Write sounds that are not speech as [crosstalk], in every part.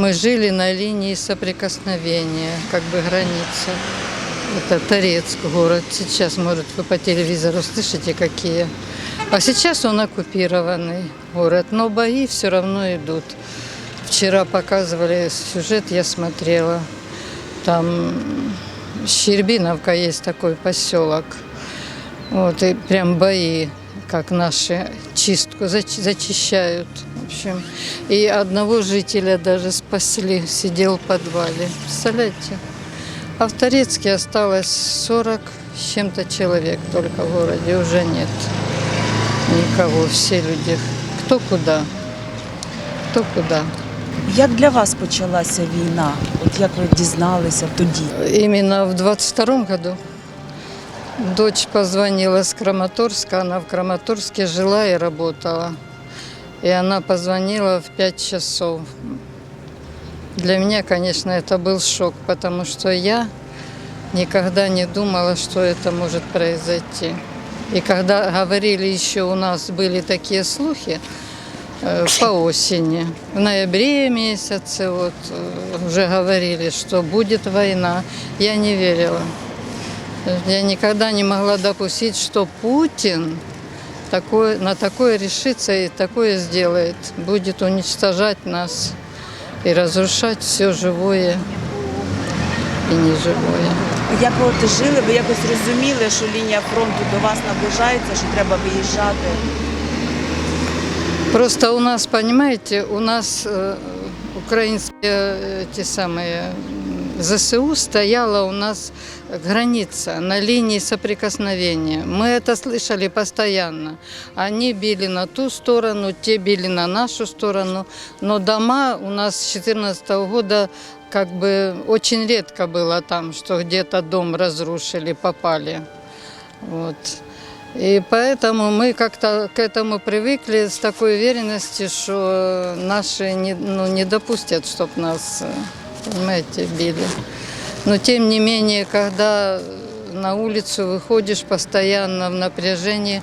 Мы жили на линии соприкосновения, как бы граница. Это Торецк город. Сейчас, может, вы по телевизору слышите, какие. А сейчас он оккупированный город, но бои все равно идут. Вчера показывали сюжет, я смотрела. Там Щербиновка есть такой поселок. Вот, и прям бои, как наши чистку зач- зачищают. В общем, и одного жителя даже спасли, сидел в подвале. Представляете? А в Торецке осталось 40 с чем-то человек только в городе, уже нет никого, все люди. Кто куда? Кто куда? Як для вас почалася війна? От як ви дізналися тоді? Именно в 22 году дочь позвонила с Краматорска. Она в Краматорске жила и работала. И она позвонила в 5 часов. Для меня, конечно, это был шок, потому что я никогда не думала, что это может произойти. И когда говорили еще у нас были такие слухи э, по осени, в ноябре месяце вот э, уже говорили, что будет война, я не верила. Я никогда не могла допустить, что Путин такое, на такое решится и такое сделает. Будет уничтожать нас и разрушать все живое и неживое. Як ви от жили? Ви якось розуміли, що лінія фронту до вас наближається, що треба виїжджати? Просто у нас, понимаете, у нас э, украинские э, те самые м, ЗСУ стояла у нас граница на линии соприкосновения. Мы это слышали постоянно. Они били на ту сторону, те били на нашу сторону. Но дома у нас с 2014 года как бы очень редко было там, что где-то дом разрушили, попали. Вот. И поэтому мы как-то к этому привыкли с такой уверенностью, что наши не, ну, не допустят, чтобы нас, э, понимаете, били. Но тем не менее, когда на улицу выходишь постоянно в напряжении,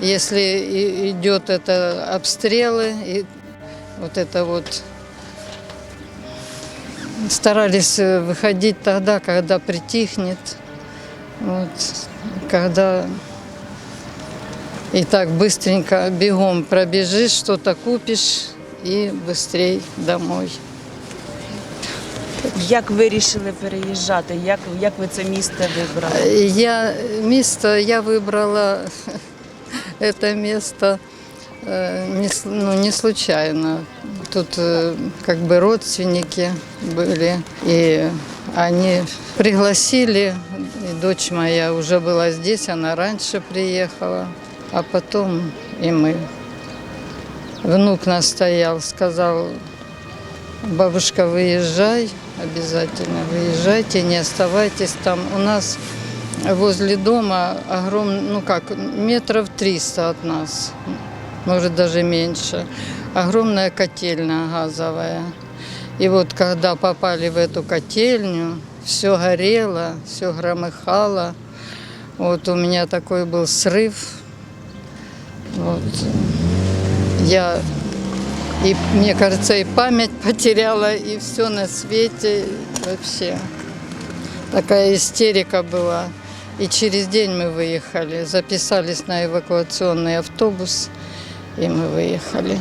если идет это обстрелы, и вот это вот старались э, выходить тогда, когда притихнет, вот, когда и так быстренько бегом пробежишь, что-то купишь и быстрей домой. Як вирішили переїжджати? Як, як ви це місце вибрали? Я место, я выбрала [laughs] это место э, не, с- ну, не случайно. Тут э, как бы родственники были, и они пригласили, и дочь моя уже была здесь, она раньше приехала, а потом и мы. Внук настоял, сказал, бабушка, выезжай, обязательно выезжайте, не оставайтесь там. У нас возле дома огромный, ну как, метров 300 от нас, может даже меньше. Огромная котельная газовая. И вот когда попали в эту котельню, все горело, все громыхало. Вот у меня такой был срыв. Вот. Я и, мне кажется, и память [laughs] потеряла, и все на свете вообще. Такая истерика была. И через день мы выехали, записались на эвакуационный автобус, и мы выехали.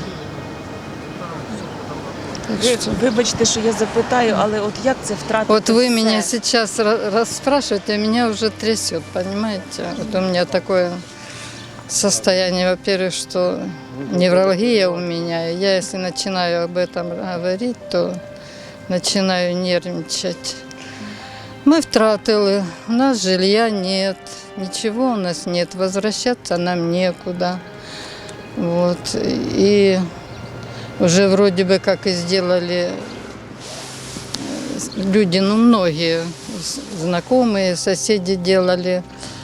Так Ви, что- вибачте, що я запитаю, але от як це втратити Вот вы все? меня сейчас ра- расспрашиваете, меня уже трясет, понимаете? Вот у меня такое состояние, во-первых, что невралгия у меня. Я, если начинаю об этом говорить, то начинаю нервничать. Мы втратили, у нас жилья нет, ничего у нас нет, возвращаться нам некуда. Вот. И уже вроде бы как и сделали люди, ну многие знакомые, соседи делали э,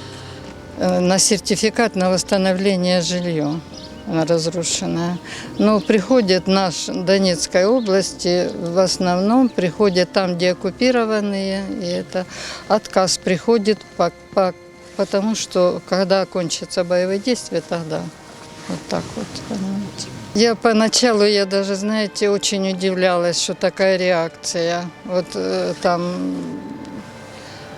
на сертификат на восстановление жилья разрушенное. Но приходят наш Донецкой области, в основном приходят там, где оккупированные, и это отказ приходит по, по- потому что когда кончатся боевые действия, тогда вот так вот, понимаете. Я поначалу, я даже, знаете, очень удивлялась, что такая реакция. Вот э, там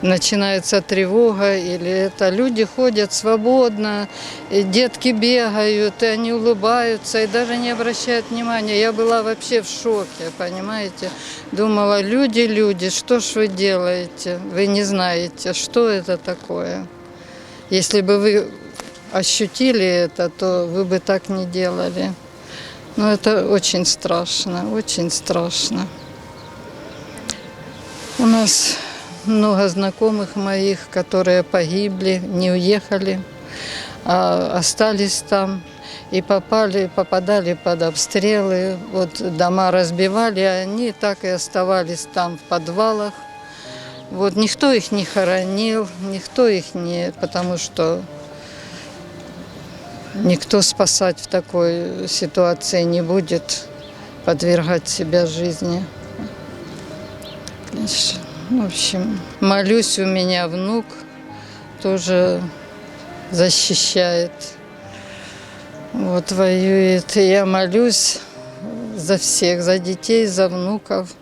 начинается тревога или это люди ходят свободно, и детки бегают, и они улыбаются и даже не обращают внимания. Я была вообще в шоке, понимаете? Думала, люди, люди, что ж вы делаете? Вы не знаете, что это такое. Если бы вы ощутили это, то вы бы так не делали. Но это очень страшно, очень страшно. У нас много знакомых моих, которые погибли, не уехали, а остались там и попали, попадали под обстрелы. Вот дома разбивали, а они так и оставались там в подвалах. Вот никто их не хоронил, никто их не, потому что никто спасать в такой ситуации не будет, подвергать себя жизни. Конечно. В общем, молюсь, у меня внук тоже защищает, вот воюет. И я молюсь за всех, за детей, за внуков.